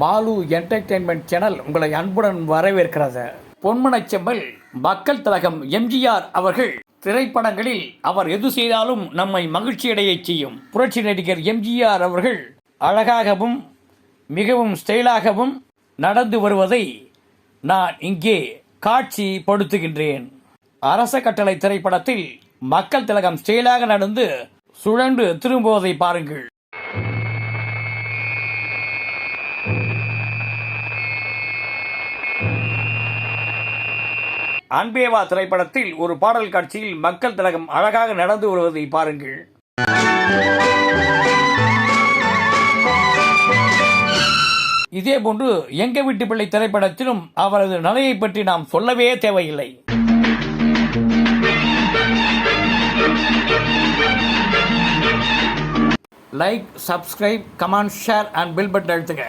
Mall entertainment channel உங்களை அன்புடன் வரவேற்கிறது. பொன்மனச் செம்மல் மக்கள் திலகம் எம்ஜிஆர் அவர்கள் திரைப்படங்களில் அவர் எது செய்தாலும் நம்மை மகிழ்ச்சியடைய செய்யும். புரட்சி நடிகர் எம்ஜிஆர் அவர்கள் அழகாகவும் மிகவும் ஸ்டைலாகவும் நடந்து வருவதை நான் இங்கே காட்சிப்படுத்துகின்றேன். அரச கட்டளை திரைப்படத்தில் மக்கள் திலகம் ஸ்டைலாக நடந்து சுழன்று திரும்புவதை பாருங்கள். அன்பேவா திரைப்படத்தில் ஒரு பாடல் காட்சியில் மக்கள் திலகம் அழகாக நடந்து வருவதை பாருங்கள். இதே போன்று எங்க வீட்டு பிள்ளை திரைப்படத்திலும் அவரது நிலையை பற்றி நாம் சொல்லவே தேவையில்லை. Like subscribe comment share and bell button அழுத்துங்க.